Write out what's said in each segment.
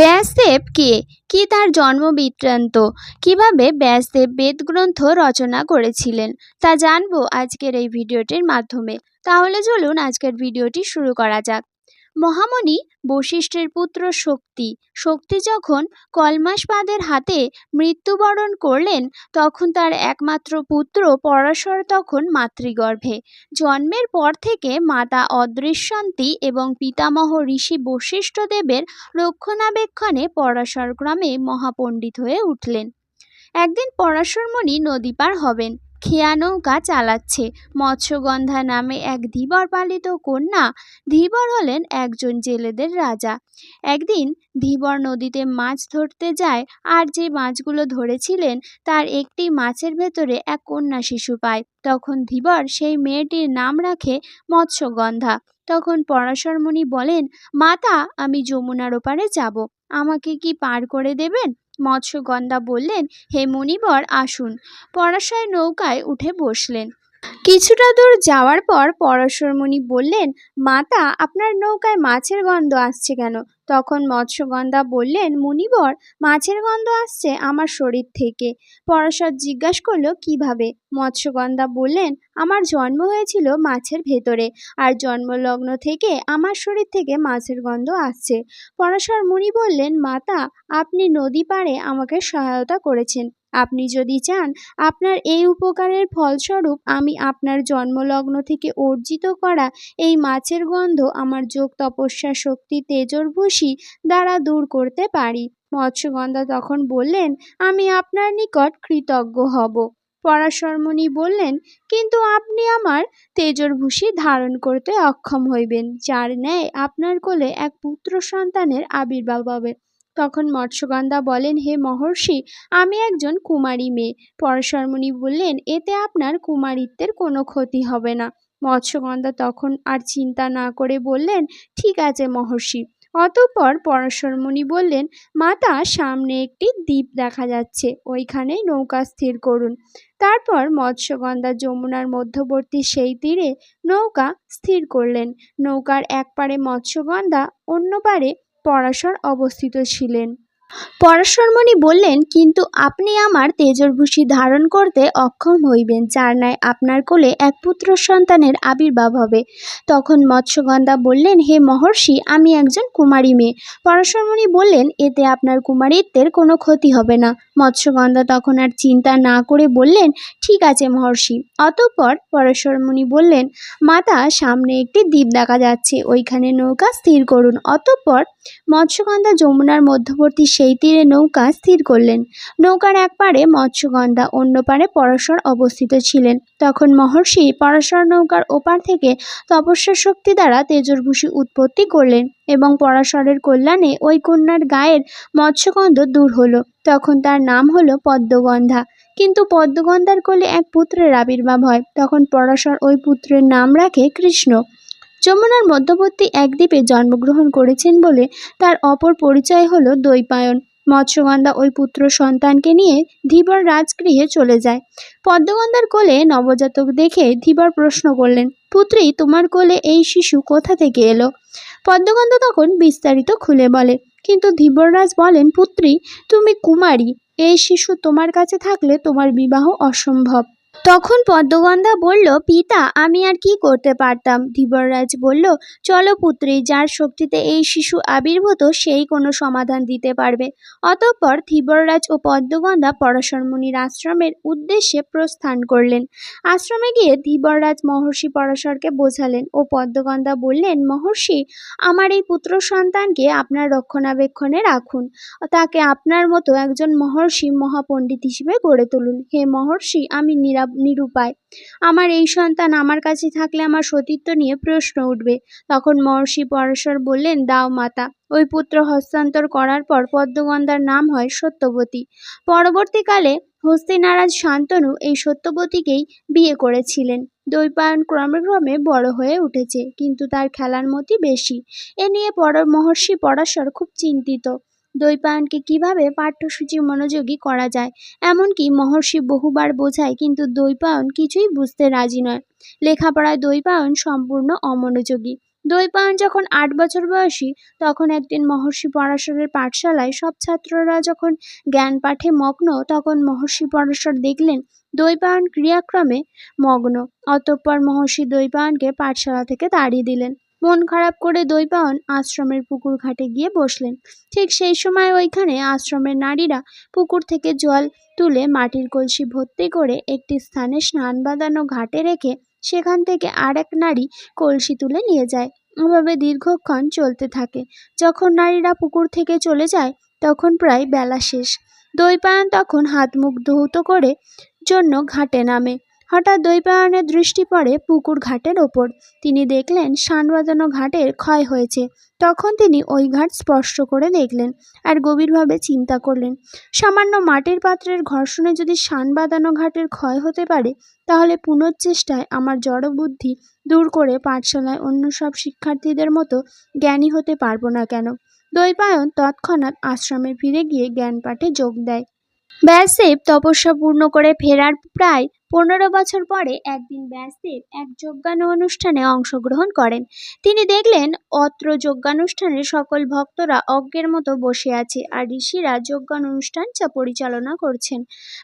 ব্যাসদেব কে? কী তার জন্ম বৃত্তান্ত? কীভাবে ব্যাসদেব বেদগ্রন্থ রচনা করেছিলেন? তা জানব আজকের এই ভিডিওটির মাধ্যমে। তাহলে চলুন আজকের ভিডিওটি শুরু করা যাক। মহামণি বশিষ্ঠের পুত্র শক্তি। শক্তি যখন কলমাসপাদের হাতে মৃত্যুবরণ করলেন, তখন তার একমাত্র পুত্র পরাশর তখন মাতৃগর্ভে। জন্মের পর থেকে মাতা অদৃশ্যন্তী এবং পিতামহ ঋষি বশিষ্ঠদেবের রক্ষণাবেক্ষণে পরাশর গ্রামে মহাপণ্ডিত হয়ে উঠলেন। একদিন পরাশরমণি নদী পার হবেন। খেয়া নৌকা চালাচ্ছে মৎস্যগন্ধা নামে এক ধীবর পালিত কন্যা। ধীবর হলেন একজন জেলেদের রাজা। একদিন ধীবর নদীতে মাছ ধরতে যায় আর যে মাছগুলো ধরেছিলেন তার একটি মাছের ভেতরে এক কন্যা শিশু পায়। তখন ধীবর সেই মেয়েটির নাম রাখে মৎস্যগন্ধা। তখন পরাশরমণি বলেন, মাতা, আমি যমুনার ওপারে যাব। আমাকে কি পার করে দেবেন? মৎস্যগন্ধা বললেন হে মুনিবর আসুন। পরাশয় নৌকায় উঠে বসলেন। কিছুটা দূর যাওয়ার পর পরাশরমণি বললেন, মাতা, আপনার নৌকায় মাছের গন্ধ আসছে কেন? তখন মৎস্যগন্ধা বললেন, মুনিবর, মাছের গন্ধ আসছে আমার শরীর থেকে। পরশর জিজ্ঞাসা করল, কীভাবে? মৎস্যগন্ধা বললেন, আমার জন্ম হয়েছিল মাছের ভেতরে আর জন্মলগ্ন থেকে আমার শরীর থেকে মাছের গন্ধ আসছে। পরশর মুনি বললেন, মাতা, আপনি নদী পাড়ে আমাকে সহায়তা করেছেন। আপনি যদি চান, আপনার এই উপকারের ফলস্বরূপ আমি আপনার জন্মলগ্ন থেকে অর্জিত করা এই মাছের গন্ধ আমার যোগ তপস্যা শক্তি তেজর্ভূষী দ্বারা দূর করতে পারি। মৎস্যগন্ধা তখন বললেন, আমি আপনার নিকট কৃতজ্ঞ হব। পরাশরমণি বললেন, কিন্তু আপনি আমার তেজর্ভূষী ধারণ করতে অক্ষম হইবেন। যার ন্যায় আপনার কোলে এক পুত্র সন্তানের আবির্ভাব হবে। তখন মৎস্যগন্ধা বলেন, হে মহর্ষি, আমি একজন কুমারী মেয়ে। পরশরমণি বললেন, এতে আপনার কুমারিত্বের কোনো ক্ষতি হবে না। মৎস্যগন্ধা তখন আর চিন্তা না করে বললেন, ঠিক আছে মহর্ষি। অতঃপর পরশরমণি বললেন, মাতা, সামনে একটি দ্বীপ দেখা যাচ্ছে ওইখানেই নৌকা স্থির করুন। তারপর মৎস্যগন্ধা যমুনার মধ্যবর্তী সেই তীরে নৌকা স্থির করলেন। নৌকার এক পারে মৎস্যগন্ধা অন্য পারে পরাশর অবস্থিত ছিলেন। পরাশরমণি বললেন, কিন্তু আপনি আমার তেজর্ভূষী ধারণ করতে অক্ষম হইবেন। যার ন্যায় আপনার কোলে এক পুত্র সন্তানের আবির্ভাব হবে। তখন মৎস্যগন্ধা বললেন, হে মহর্ষি, আমি একজন কুমারী মেয়ে। পরাশরমণি বললেন, এতে আপনার কুমারিত্বের কোনো ক্ষতি হবে না। মৎস্যগন্ধা তখন আর চিন্তা না করে বললেন, ঠিক আছে মহর্ষি। অতঃপর পরাশরমণি বললেন, মাতা, সামনে একটি দ্বীপ দেখা যাচ্ছে। ওইখানে নৌকা স্থির করুন। অতঃপর মৎস্যগন্ধা যমুনার মধ্যবর্তী সেই তীরে নৌকা স্থির করলেন। নৌকার এক পারে মৎস্যগন্ধা অন্য পারে পরশর অবস্থিত ছিলেন। তখন মহর্ষি পরশর নৌকার ওপার থেকে তপস্যা শক্তি দ্বারা তেজর্ভূষী উৎপত্তি করলেন এবং পরাশরের কল্যাণে ওই কন্যার গায়ের মৎস্যগন্ধ দূর হলো। তখন তার নাম হলো পদ্মগন্ধা। কিন্তু পদ্মগন্ধার কোলে এক পুত্রের আবির্ভাব হয়। তখন পরাশর ওই পুত্রের নাম রাখে কৃষ্ণ। যমুনার মধ্যবর্তী এক দ্বীপে জন্মগ্রহণ করেছেন বলে তার অপর পরিচয় হল দৈপায়ন। মৎস্যগন্ধা ওই পুত্র সন্তানকে নিয়ে ধীবর রাজগৃহে চলে যায়। পদ্মগন্ধার কোলে নবজাতক দেখে ধীবর প্রশ্ন করলেন, পুত্রী, তোমার কোলে এই শিশু কোথা থেকে এলো? পদ্মগন্ধা তখন বিস্তারিত খুলে বলে, কিন্তু ধীবররাজ বলেন, পুত্রী, তুমি কুমারী। এই শিশু তোমার কাছে থাকলে তোমার বিবাহ অসম্ভব। তখন পদ্মগন্ধা বলল, পিতা, আমি আর কি করতে পারতাম? ধীবররাজ বলল, চলো পুত্রী, যার শক্তিতে এই শিশু আবির্ভূত, সেই কোনো সমাধান দিতে পারবে। অতঃপর ধীবররাজ ও পদ্মগন্ধা পরাশরমণির আশ্রমের উদ্দেশ্যে প্রস্থান করলেন। আশ্রমে গিয়ে ধীবররাজ মহর্ষি পরাশরকে বোঝালেন ও পদ্মগন্ধা বললেন, মহর্ষি, আমার এই পুত্র সন্তানকে আপনার রক্ষণাবেক্ষণে রাখুন। তাকে আপনার মতো একজন মহর্ষি মহাপণ্ডিত হিসেবে গড়ে তুলুন। হে মহর্ষি, আমি নিরা নিরুপায়। আমার এই সন্তান আমার কাছে থাকলে আমার সতীত্ব নিয়ে প্রশ্ন উঠবে। তখন মহর্ষি পরশর বললেন, দাও মাতা, ওই পুত্র হস্তান্তর করার পর পদ্মগন্ধার নাম হয় সত্যবতী। পরবর্তীকালে হস্তিনারাজ শান্তনু এই সত্যবতীকেই বিয়ে করেছিলেন। দৈপায়ন ক্রমে ক্রমে বড় হয়ে উঠেছে, কিন্তু তার খেলার মতি বেশি। এ নিয়ে পর, মহর্ষি পরাশর খুব চিন্তিত। দৈপায়নকে কীভাবে পাঠ্যসূচি মনোযোগী করা যায়? এমনকি মহর্ষি বহুবার বোঝায়, কিন্তু দৈপায়ন কিছুই বুঝতে রাজি নয়। লেখাপড়ায় দৈপায়ন সম্পূর্ণ অমনোযোগী। দৈপায়ন যখন আট বছর বয়সী, তখন একদিন মহর্ষি পরাশরের পাঠশালায় সব ছাত্ররা যখন জ্ঞান পাঠে মগ্ন, তখন মহর্ষি পরাশর দেখলেন দৈপায়ন ক্রিয়াক্রমে মগ্ন। অতঃপর মহর্ষি দৈপায়নকে পাঠশালা থেকে তাড়িয়ে দিলেন। মন খারাপ করে দৈপায়ন আশ্রমের পুকুর ঘাটে গিয়ে বসলেন। ঠিক সেই সময় ওইখানে আশ্রমের নারীরা পুকুর থেকে জল তুলে মাটির কলসি ভর্তি করে একটি স্থানে স্নান বাঁধানো ঘাটে রেখে সেখান থেকে আর এক নারী কলসি তুলে নিয়ে যায়। এভাবে দীর্ঘক্ষণ চলতে থাকে। যখন নারীরা পুকুর থেকে চলে যায়, তখন প্রায় বেলা শেষ। দৈপায়ন তখন হাত মুখ ধৌত করে জন্য ঘাটে নামে। হঠাৎ দৈপায়নের দৃষ্টি পড়ে পুকুর ঘাটের ওপর। তিনি দেখলেন শান বাঁধানো ঘাটের ক্ষয় হয়েছে। তখন তিনি ওই ঘাট স্পর্শ করে দেখলেন আর গভীরভাবে চিন্তা করলেন। সামান্য মাটির পাত্রের ঘর্ষণে যদি শান বাঁধানো ঘাটের ক্ষয় হতে পারে, তাহলে পুনর্চেষ্টায় আমার জড়বুদ্ধি দূর করে পাঠশালায় অন্য সব শিক্ষার্থীদের মতো জ্ঞানী হতে পারব না কেন? দৈপায়ন তৎক্ষণাৎ আশ্রমে ফিরে গিয়ে জ্ঞান পাঠে যোগ দেয়। ব্যাসদেব তপস্যা পূর্ণ করে ফেরার প্রায় পনেরো বছর পরে একদিন ব্যাসদেব এক যজ্ঞানু অনুষ্ঠানে অংশগ্রহণ করেন। তিনি দেখলেন, অত্র যজ্ঞানুষ্ঠানে সকল ভক্তরা অজ্ঞের মতো বসে আছে আর ঋষিরা যজ্ঞান অনুষ্ঠান পরিচালনা করছেন।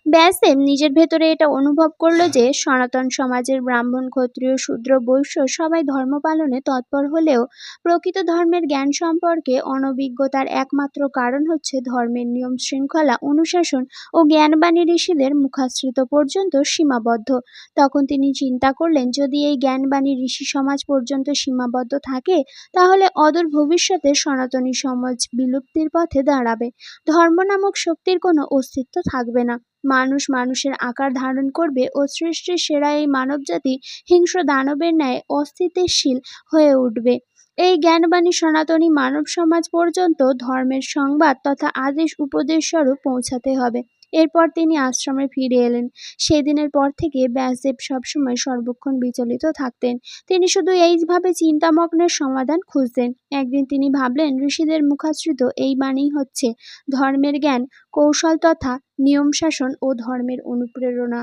ব্যাসদেব নিজের ভেতরে এটা অনুভব করল যে, সনাতন সমাজের ব্রাহ্মণ, ক্ষত্রিয়, শূদ্র, বৈশ্য সবাই ধর্ম পালনে তৎপর হলেও প্রকৃত ধর্মের জ্ঞান সম্পর্কে অনভিজ্ঞতার একমাত্র কারণ হচ্ছে ধর্মের নিয়ম শৃঙ্খলা, অনুশাসন ও জ্ঞানবাণী ঋষিদের মুখাশ্রিত পর্যন্ত সীমাবদ্ধ। তখন তিনি চিন্তা করলেন, যদি এই জ্ঞানবাণী ঋষি সমাজ পর্যন্ত সীমাবদ্ধ থাকে, তাহলে অদূর ভবিষ্যতে সনাতনী সমাজ বিলুপ্তির পথে দাঁড়াবে। ধর্ম নামক শক্তির কোনো অস্তিত্ব থাকবে না। মানুষ মানুষের আকার ধারণ করবে ও সৃষ্টির সেরা এই মানবজাতি হিংস্র দানবের ন্যায় অস্তিত্বশীল হয়ে উঠবে। এই জ্ঞানবাণী সনাতনী মানব সমাজ পর্যন্ত ধর্মের সংবাদ তথা আদেশ উপদেশ স্বরূপ পৌঁছাতে হবে। এরপর তিনি আশ্রমে ফিরে এলেন। সেদিনের পর থেকে ব্যাসদেব সবসময় সর্বক্ষণ বিচলিত থাকতেন। তিনি শুধু এইভাবে চিন্তামগ্নের সমাধান খুঁজতেন। একদিন তিনি ভাবলেন, ঋষিদের মুখাশ্রিত এই বাণী হচ্ছে ধর্মের জ্ঞান, কৌশল তথা নিয়ম শাসন ও ধর্মের অনুপ্রেরণা।